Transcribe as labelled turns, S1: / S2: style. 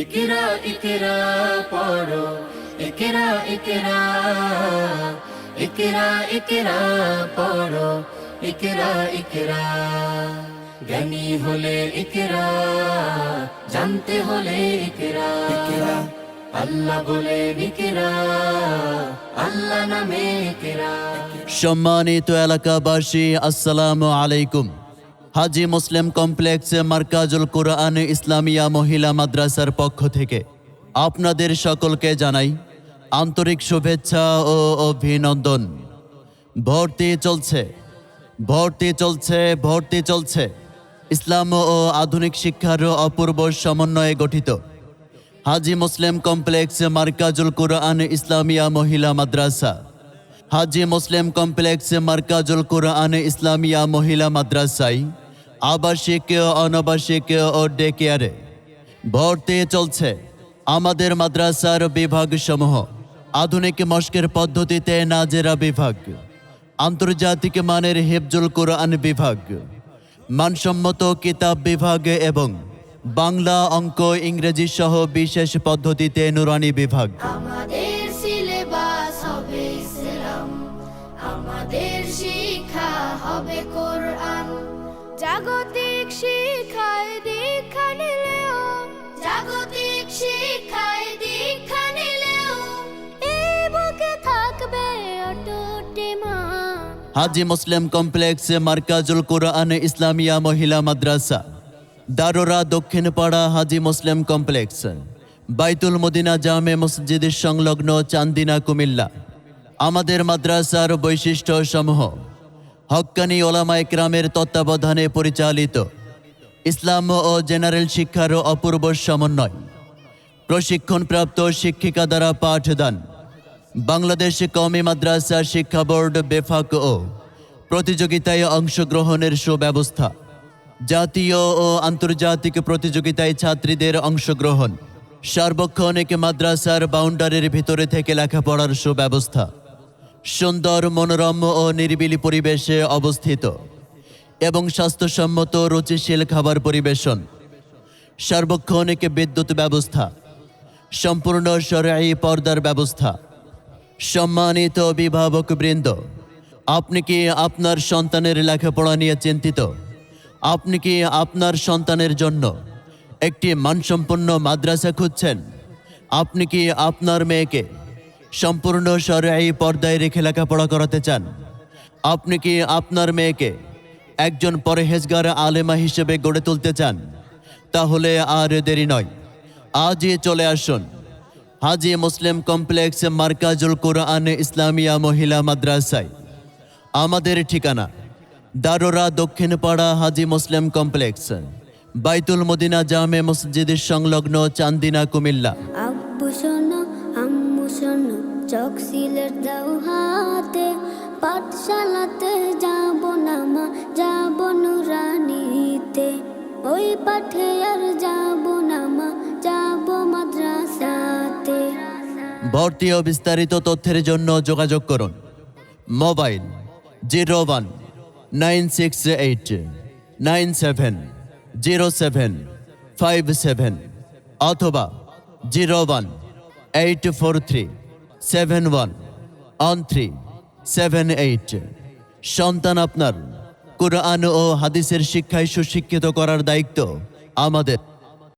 S1: ইকরা ইকরা পড়ো। ইকরা ইকরা ইকরা ইকরা পড়ো। ইকরা ইকরা জ্ঞানী হলে ইকরা জানতে হলে ইকরা। ইকরা। আল্লাহ বলে আল্লাহ নামে
S2: সম্মানিত এলাকাবাসী আসসালামু আলাইকুম। হাজি মুসলিম কমপ্লেক্স মার্কাজুল কোরআন ইসলামিয়া মহিলা মাদ্রাসার পক্ষ থেকে আপনাদের সকলকে জানাই আন্তরিক শুভেচ্ছা ও অভিনন্দন। ভর্তি চলছে ভর্তি চলছে ভর্তি চলছে। ইসলাম ও আধুনিক শিক্ষার অপূর্ব সমন্বয়ে গঠিত। হাজি মুসলিম কমপ্লেক্স মার্কাজুল কোরআন ইসলামিয়া মহিলা মাদ্রাসা। হাজি মুসলিম কমপ্লেক্স মার্কাজুল কোরআন ইসলামিয়া মহিলা মাদ্রাসায় আবাসিক অনাবাসিক ও ডেকেয়ারে ভর্তি চলছে আমাদের মাদ্রাসার বিভাগসমূহ। আধুনিক মস্কের পদ্ধতিতে নাজেরা বিভাগ, আন্তর্জাতিক মানের হেফজুল কোরআন বিভাগ, মানসম্মত কিতাব বিভাগ এবং বাংলা অঙ্ক, ইংরেজি সহ বিশেষ পদ্ধতিতে নুরানি বিভাগ।
S3: আমাদের শিক্ষা হবে কোরআন। জাগতিক দীক্ষা নিলেও, জাগতিক দীক্ষা নিলেও এই বুকে থাকবে
S2: হাজি মুসলিম কমপ্লেক্স, মার্কাজুল কোরআন, ইসলামিয়া মহিলা মাদ্রাসা, দারোরা দক্ষিণ পাড়া হাজি মুসলিম কমপ্লেক্স, বাইতুল মদিনা জামে মসজিদের সংলগ্ন চান্দিনা কুমিল্লা। আমাদের মাদ্রাসার বৈশিষ্ট্য সমূহ হক্কানি ওলামা ইকরামের তত্ত্বাবধানে পরিচালিত ইসলাম ও জেনারেল শিক্ষার অপূর্ব সমন্বয়। প্রশিক্ষণপ্রাপ্ত শিক্ষিকা দ্বারা পাঠদান। বাংলাদেশ কওমি মাদ্রাসা শিক্ষা বোর্ড বেফাক ও প্রতিযোগিতায় অংশগ্রহণের সুব্যবস্থা। জাতীয় ও আন্তর্জাতিক প্রতিযোগিতায় ছাত্রীদের অংশগ্রহণ। সার্বক্ষণিক মাদ্রাসার বাউন্ডারির ভিতরে থেকে লেখাপড়ার সুব্যবস্থা। সুন্দর মনোরম ও নিরিবিলি পরিবেশে অবস্থিত এবং স্বাস্থ্যসম্মত রুচিশীল খাবার পরিবেশন। সার্বক্ষণিক বিদ্যুৎ ব্যবস্থা, সম্পূর্ণ সরাই পর্দার ব্যবস্থা। সম্মানিত অভিভাবক বৃন্দ, আপনি কি আপনার সন্তানের লেখাপড়া নিয়ে চিন্তিত? আপনি কি আপনার সন্তানের জন্য একটি মানসম্পন্ন মাদ্রাসা খুঁজছেন? আপনি কি আপনার মেয়েকে সম্পূর্ণ সরাই পর্দায় রেখে লেখাপড়া করাতে চান। আপনি কি আপনার মেয়েকে একজন পরহেজগার আলেমা হিসেবে গড়ে তুলতে চান? তাহলে আর দেরি নয়। আজই চলে আসুন। হাজি মুসলিম কমপ্লেক্স মার্কাজুল কোরআন ইসলামিয়া মহিলা মাদ্রাসায়। আমাদের ঠিকানা দারোরা দক্ষিণ পাড়া হাজি মুসলিম কমপ্লেক্স, বাইতুল মদিনা জামে মসজিদের সংলগ্ন চান্দিনা কুমিল্লা।
S3: চক সিলেট পাঠশালাতে যাব না মা, যাব নুরানিতে। ওই পাঠে আর যাব না মা, যাব মাদ্রাসাতে।
S2: ভর্তি ও বিস্তারিত তথ্যের জন্য যোগাযোগ করুন। Mobile zero one nine six eight nine seven zero seven five seven অথবা zero one eight four three. Seven one one three seven eight সন্তান আপনার, কোরআন ও হাদিসের শিক্ষায় সুশিক্ষিত করার দায়িত্ব আমাদের।